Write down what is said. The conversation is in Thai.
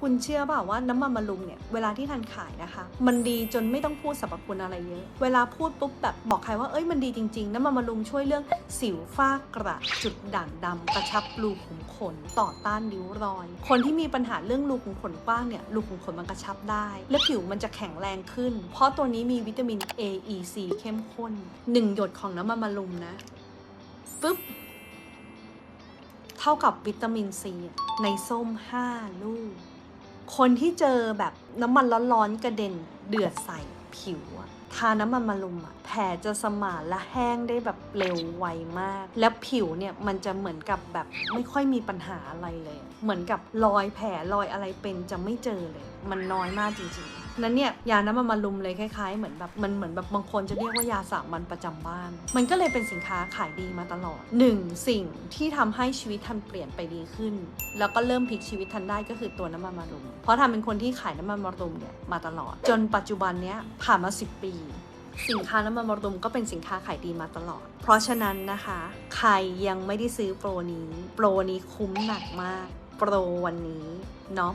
คุณเชื่อเปล่าว่าน้ำมันมะรุมเนี่ยเวลาที่ทันขายนะคะ มันดีจนไม่ต้องพูดสรรพคุณอะไรเยอะ เวลาพูดปุ๊บแบบบอกใครว่าเอ้ยมันดีจริงๆ น้ำมันมะรุมช่วยเรื่องสิวฝ้ากระจุดด่างดำกระชับรูขุมขนต่อต้านริ้วรอย คนที่มีปัญหาเรื่องรูขุมขนกว้างเนี่ยรูขุมขนมันกระชับได้ และผิวมันจะแข็งแรงขึ้น เพราะตัวนี้มีวิตามิน A E C เข้มข้นหนึ่งหยดของน้ำมันมะรุมนะปึ๊บเท่ากับวิตามินซีในส้ม 5 ลูก คนที่เจอแบบน้ำมันร้อนๆกระเด็นเดือดใส่ผิวอะ ทาน้ำมันมะรุมอะแผลจะสมานและแห้งได้แบบเร็วไวมาก แล้วผิวเนี่ยมันจะเหมือนกับแบบไม่ค่อยมีปัญหาอะไรเลย เหมือนกับรอยแผลรอยอะไรเป็นจะไม่เจอเลย มันน้อยมากจริงๆนั้นเนี่ยยาน้ำมันมะรุมเลยคล้ายๆ เหมือนแบบมันเหมือนแบบบางคนจะเรียกว่ายาสามัญประจำบ้าน มันก็เลยเป็นสินค้าขายดีมาตลอดหนึ่งสิ่งที่ทำให้ชีวิตทันเปลี่ยนไปดีขึ้น แล้วก็เริ่มพลิกชีวิตทันได้ก็คือตัวน้ำมันมะรุม เพราะทำเป็นคนที่ขายน้ำมันมะรุมเนี่ยมาตลอด จนปัจจุบันเนี้ยผ่านมา 10 ปีสินค้าน้ำมันมรดมก็เป็นสินค้าขายดีมาตลอด เพราะฉะนั้นนะคะ ใครยังไม่ได้ซื้อโปรนี้ โปรนี้คุ้มหนักมาก โปรวันนี้เนาะ